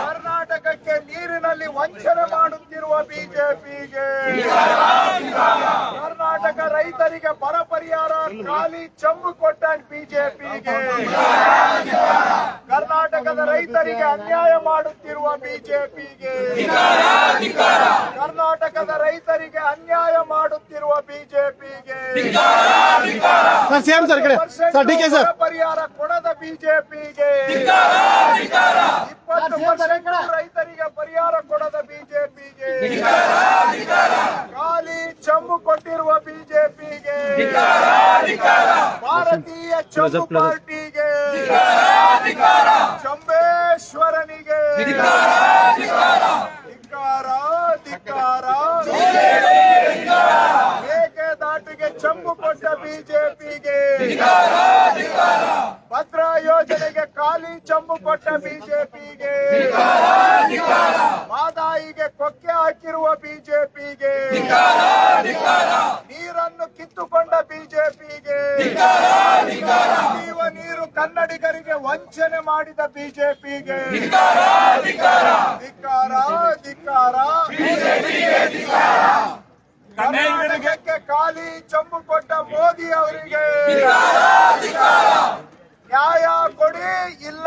ಕರ್ನಾಟಕಕ್ಕೆ ನೀರಿನಲ್ಲಿ ವಂಚನೆ ಮಾಡುತ್ತಿರುವ ಬಿಜೆಪಿಗೆ ಕರ್ನಾಟಕ ರೈತರಿಗೆ ಬರ ಪರಿಹಾರ ಖಾಲಿ ಚಂಬು ಕೊಟ್ಟ ಬಿಜೆಪಿಗೆ ಕರ್ನಾಟಕದ ರೈತರಿಗೆ ಅನ್ಯಾಯ ಮಾಡುತ್ತಿರುವ ಬಿಜೆಪಿಗೆ ಕರ್ನಾಟಕದ ರೈತ ಬಿಜೆಪಿಗೆ. ಸರ್ ಸೇಮ್ ಸರ್ ಕಡೆ. Sir D K sir. ಪರಿಹಾರ ಕೊಡದ ಬಿಜೆಪಿಗೆ. ಇಪ್ಪತ್ತು ಪರ್ಸೆಂಟ್ ರೈತರಿಗೆ ಪರಿಹಾರ ಕೊಡದ ಬಿಜೆಪಿಗೆ. ಖಾಲಿ ಚಂಬು ಕೊಟ್ಟಿರುವ ಬಿಜೆಪಿಗೆ. ಭಾರತೀಯ ಚಂಬು ಪಾರ್ಟಿಗೆ ಚಂಬೇಶ್ವರನಿಗೆ ಧಿಕ್ಕಾರ ಧಿಕ್ಕಾರ ಮೇಕೆದಾಟಿಗೆ ಚಂಬು ಕೊಟ್ಟ ಬಿಜೆಪಿಗೆ ಭದ್ರಾ ಯೋಜನೆಗೆ ಖಾಲಿ ಚಂಬು ಬಿಜೆಪಿಗೆ. ಮಾದಾಯಿಗೆ ಕೊಕ್ಕೆ ಹಾಕಿರುವ ಬಿಜೆಪಿಗೆ. ನೀರನ್ನು ಕಿತ್ತುಕೊಂಡ ಬಿಜೆಪಿಗೆ. ಕುಡಿಯುವ ನೀರು ಕನ್ನಡಿಗರಿಗೆ ವಂಚನೆ ಮಾಡಿದ ಬಿಜೆಪಿಗೆ. ಧಿಕ್ಕಾರ ಧಿಕ್ಕಾರ. ಕರ್ನಾಟಕಕ್ಕೆ ಖಾಲಿ ಚಂಬು ಕೊಟ್ಟ ಮೋದಿ ಅವರಿಗೆ. ನ್ಯಾಯ ಕೊಡಿ ಇಲ್ಲ.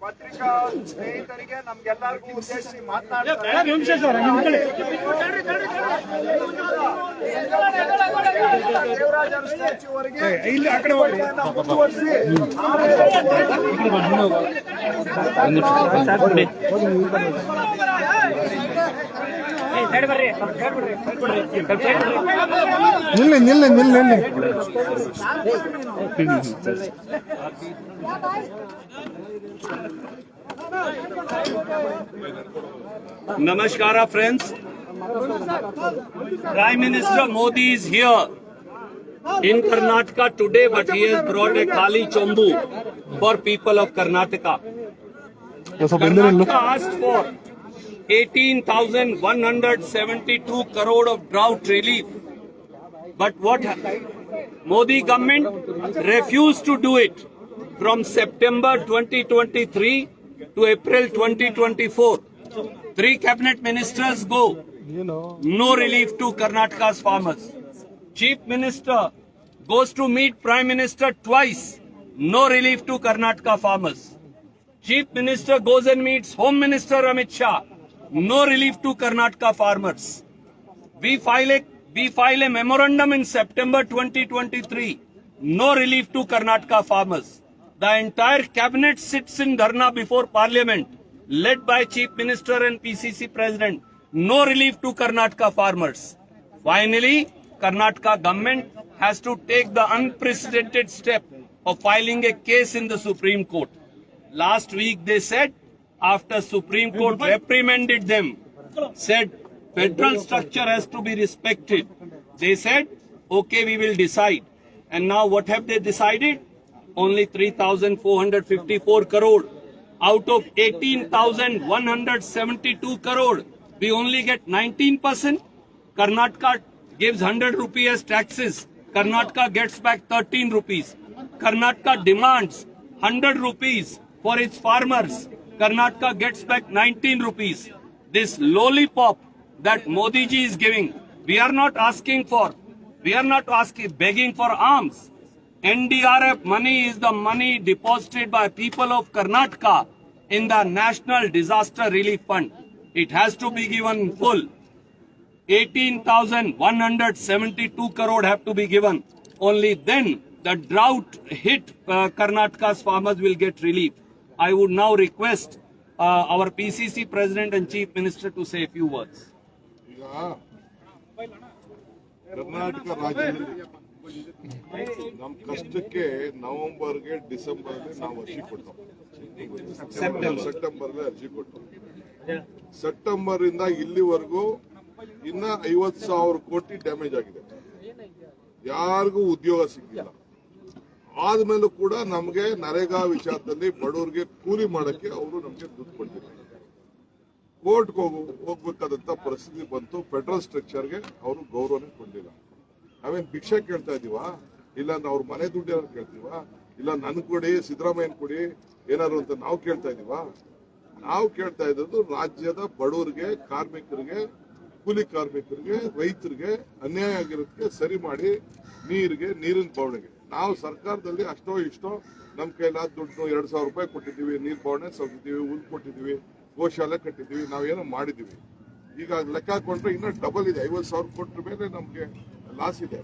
ಪತ್ರಿಕಾ ಸ್ನೇಹಿತರಿಗೆ ನಮ್ಗೆಲ್ಲರಿಗೂ ಉದ್ದೇಶಿಸಿ ಇಲ್ಲಿ ಆಕಡೆ ಮುಂದುವರಿಸಿ ಆಮೇಲೆ ನಿಲ್ಲಿ ನಿಲ್ಲಿ ನಿಲ್ಲಿ ನಿಲ್ಲಿ Namaskara, friends. Prime Minister Modi is here in Karnataka today, but he has brought a Kali Chombu for people of Karnataka. ಸ್ವಲ್ಪ ಹಿಂದೆ ನಿಲ್ಲು Karnataka asked for 18,172 crore of drought relief. But what? Modi government refused to do it from September 2023 to April 2024. Three cabinet ministers go. No relief to Karnataka's farmers. Chief Minister goes to meet Prime Minister twice. No relief to Karnataka farmers. Chief Minister goes and meets Home Minister Amit Shah. No relief to Karnataka farmers. We file a we file a memorandum in September 2023. No relief to Karnataka farmers. The entire cabinet sits in Dharna before Parliament, led by Chief Minister and PCC President. No relief to Karnataka farmers. Finally, Karnataka government has to take the unprecedented step of filing a case in the Supreme Court. Last week they said, after Supreme Court reprimanded them, said federal structure has to be respected. They said, okay, we will decide. And now what have they decided? Only 3,454 crore. Out of 18,172 crore, we only get 19%. Karnataka gives 100 rupees taxes. Karnataka gets back 13 rupees. Karnataka demands 100 rupees for its farmers. Karnataka gets back 19 rupees. This lollipop that Modi ji is giving, we are not asking for, we are not asking, begging for arms. NDRF money is the money deposited by people of Karnataka in the National Disaster Relief Fund. It has to be given full. 18,172 crore have to be given. Only then the drought hit uh, Karnataka's farmers will get relief. I would now request uh, our PCC President and Chief Minister to say a few words. ಈಗ ಕರ್ನಾಟಕ ರಾಜ್ಯದಲ್ಲಿ ನಮ್ಮ ಕಷ್ಟಕ್ಕೆ ನವೆಂಬರ್ಗೆ ಡಿಸೆಂಬರ್ಗೆ ನಾವು ಅರ್ಜಿ ಕೊಟ್ಟು ಸೆಪ್ಟೆಂಬರ್ಗೆ ಅರ್ಜಿ ಕೊಟ್ಟು September ಇಂದ ಇಲ್ಲಿವರೆಗೂ ಇನ್ನ ಐವತ್ ಸಾವಿರ ಕೋಟಿ ಡ್ಯಾಮೇಜ್ ಆಗಿದೆ. ಯಾರಿಗೂ ಉದ್ಯೋಗ ಸಿಗ್ಲಿಲ್ಲ ಆದ್ಮೇಲೂ ಕೂಡ ನಮಗೆ ನರೇಗಾ ವಿಚಾರದಲ್ಲಿ ಬಡವರಿಗೆ ಕೂಲಿ ಮಾಡಕ್ಕೆ ಅವರು ನಮಗೆ ದುಡ್ಡು ಕೊಡ್ತಿದ್ದಾರೆ ಕೋರ್ಟ್ ಹೋಗು ಹೋಗ್ಬೇಕಾದಂತ ಪರಿಸ್ಥಿತಿ ಬಂತು. ಫೆಡರಲ್ ಸ್ಟ್ರಕ್ಚರ್ಗೆ ಅವರು ಗೌರವನೇ ಕೊಡ್ಲಿಲ್ಲ. ನಾವೇನ್ ಭಿಕ್ಷೆ ಕೇಳ್ತಾ ಇದೀವ ಇಲ್ಲ ಅವ್ರ ಮನೆ ದುಡ್ಡು ಏನಾದ್ರು ಕೇಳ್ತೀವಾ? ಇಲ್ಲ ನನ್ ಕೊಡಿ, ಸಿದ್ದರಾಮಯ್ಯನ್ ಕೊಡಿ, ಏನಾದ್ರು ಅಂತ ನಾವು ಕೇಳ್ತಾ ಇದೀವ ನಾವು ಕೇಳ್ತಾ ಇರೋದು ರಾಜ್ಯದ ಬಡವರಿಗೆ, ಕಾರ್ಮಿಕರಿಗೆ, ಕೂಲಿ ಕಾರ್ಮಿಕರಿಗೆ, ರೈತರಿಗೆ ಅನ್ಯಾಯ ಆಗಿರೋದಕ್ಕೆ ಸರಿ ಮಾಡಿ ನೀರಿಗೆ, ನೀರಿನ ಬವಣೆಗೆ. ನಾವು ಸರ್ಕಾರದಲ್ಲಿ ಅಷ್ಟೋ ಇಷ್ಟೋ ನಮ್ಮ ಕೈಲಾದ ದುಡ್ಡು ಎರಡು ಸಾವಿರ ರೂಪಾಯಿ ಕೊಟ್ಟಿದ್ದೀವಿ, ನೀರು ಪಾವಣೆ ಸೌದಿದ್ದೀವಿ ಹುಲ್ ಕೊಟ್ಟಿದ್ದೀವಿ, ಗೋಶಾಲೆ ಕಟ್ಟಿದ್ದೀವಿ, ನಾವೇನೋ ಮಾಡಿದ್ದೀವಿ. ಈಗ ಲೆಕ್ಕ ಹಾಕೊಂಡ್ರೆ ಇನ್ನೂ ಡಬಲ್ ಇದೆ, ಐವತ್ತು ಸಾವಿರ ಕೊಟ್ಟರ ಮೇಲೆ ನಮಗೆ ಲಾಸ್ ಇದೆ.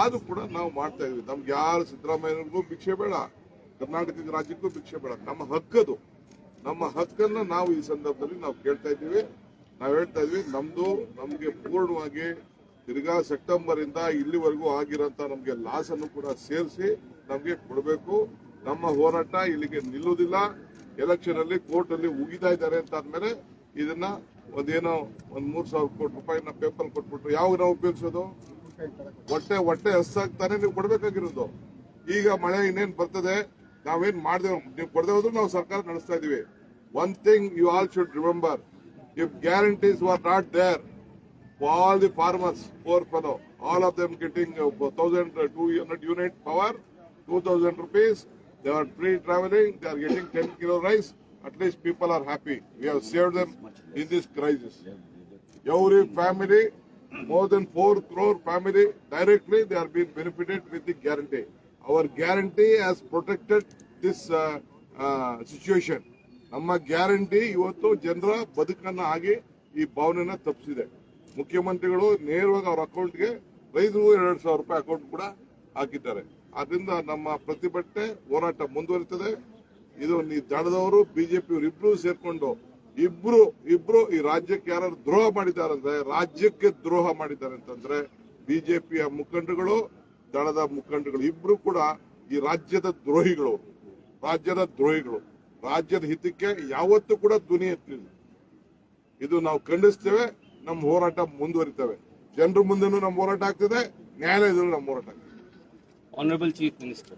ಆದ್ರೂ ಕೂಡ ನಾವು ಮಾಡ್ತಾ ಇದ್ವಿ ನಮ್ಗೆ ಯಾರು ಸಿದ್ದರಾಮಯ್ಯನಿಗೂ ಭಿಕ್ಷೆ ಬೇಡ ಕರ್ನಾಟಕ ರಾಜ್ಯಕ್ಕೂ ಭಿಕ್ಷೆ ಬೇಡ. ನಮ್ಮ ಹಕ್ಕದು. ನಮ್ಮ ಹಕ್ಕನ್ನು ನಾವು ಈ ಸಂದರ್ಭದಲ್ಲಿ ನಾವು ಕೇಳ್ತಾ ಇದ್ದೀವಿ. ನಾವು ಹೇಳ್ತಾ ಇದ್ವಿ ನಮ್ದು ನಮಗೆ ಪೂರ್ಣವಾಗಿ ತಿರ್ಗಾ ಸೆಪ್ಟೆಂಬರ್ ಇಂದ ಇಲ್ಲಿವರೆಗೂ ಆಗಿರೋಂತ ನಮಗೆ ಲಾಸ್ ಅನ್ನು ಕೂಡ ಸೇರಿಸಿ ನಮಗೆ ಕೊಡಬೇಕು. ನಮ್ಮ ಹೋರಾಟ ಇಲ್ಲಿಗೆ ನಿಲ್ಲುವುದಿಲ್ಲ. ಎಲೆಕ್ಷನ್ ಅಲ್ಲಿ ಕೋರ್ಟ್ ಅಲ್ಲಿ ಉಗಿತಾ ಇದ್ದಾರೆ ಅಂತ ಆದ್ಮೇಲೆ ಇದನ್ನ ಒಂದೇನೋ ಒಂದ್ ಮೂರ್ ಸಾವಿರ ಕೋಟಿ ರೂಪಾಯಿನ ಪೇಪರ್ ಕೊಟ್ಬಿಟ್ರು. ಯಾವಾಗ ನಾವು ಉಪಯೋಗಿಸೋದು ಹೊಟ್ಟೆ ಹೊಟ್ಟೆ ಹಸ್ತಾಗ್ತಾನೆ ನೀವು ಕೊಡ್ಬೇಕಾಗಿರೋದು. ಈಗ ಮಳೆ ಇನ್ನೇನ್ ಬರ್ತದೆ? ನಾವೇನ್ ಮಾಡಿದೆವು ನೀವು ಕೊಡದೆ ಹೋದ್ರು ನಾವು ಸರ್ಕಾರ ನಡೆಸ್ತಾ ಇದೀವಿ. One thing you all should remember if guarantees are not there all the farmers, poor fellow, all of them getting uh, thousand two unit power, two thousand rupees. They are free traveling. They are getting 10 kilo rice. At least people are happy. We have saved them in this crisis. Every family, more than four crore family, directly they are being benefited with the guarantee. Our guarantee has protected this uh, uh, situation. ನಮ್ಮ guarantee ಇವತ್ತು ಜನರ ಬದುಕನ್ನ ಆಗಿ ಈ ಭಾವನೆನ ತಪ್ಪಿಸಿದೆ ಮುಖ್ಯಮಂತ್ರಿಗಳು ನೇರವಾಗಿ ಅವ್ರ ಅಕೌಂಟ್ಗೆ ರೈತರು ಎರಡು ಸಾವಿರ ರೂಪಾಯಿ ಅಕೌಂಟ್ ಕೂಡ ಹಾಕಿದ್ದಾರೆ. ಆದ್ರಿಂದ ನಮ್ಮ ಪ್ರತಿಭಟನೆ ಹೋರಾಟ ಮುಂದುವರಿತದೆ. ಇದು ಈ ದಳದವರು ಬಿಜೆಪಿ ಇಬ್ರು ಸೇರ್ಕೊಂಡು ಇಬ್ರು ಇಬ್ರು ಈ ರಾಜ್ಯಕ್ಕೆ ಯಾರು ದ್ರೋಹ ಮಾಡಿದ್ದಾರೆ ಅಂದ್ರೆ, ರಾಜ್ಯಕ್ಕೆ ದ್ರೋಹ ಮಾಡಿದ್ದಾರೆ ಅಂತಂದ್ರೆ ಬಿಜೆಪಿಯ ಮುಖಂಡರುಗಳು, ದಳದ ಮುಖಂಡರುಗಳು ಇಬ್ರು ಕೂಡ ಈ ರಾಜ್ಯದ ದ್ರೋಹಿಗಳು ರಾಜ್ಯದ ದ್ರೋಹಿಗಳು. ರಾಜ್ಯದ ಹಿತಕ್ಕೆ ಯಾವತ್ತೂ ಕೂಡ ಧ್ವನಿ ಎತ್ತಲಿಲ್ಲ. ಇದು ನಾವು ಖಂಡಿಸ್ತೇವೆ. ನಮ್ಮ ಹೋರಾಟ ಮುಂದುವರಿತವೆ ಜನರ ಮುಂದೆನೂ ನಮ್ಮ ಹೋರಾಟ ಆಗ್ತದೆ, ನ್ಯಾಯಾಲಯದಲ್ಲೂ ನಮ್ಮ ಹೋರಾಟ ಆಗ್ತದೆ ಆನರಬಲ್ ಚೀಫ್ Minister.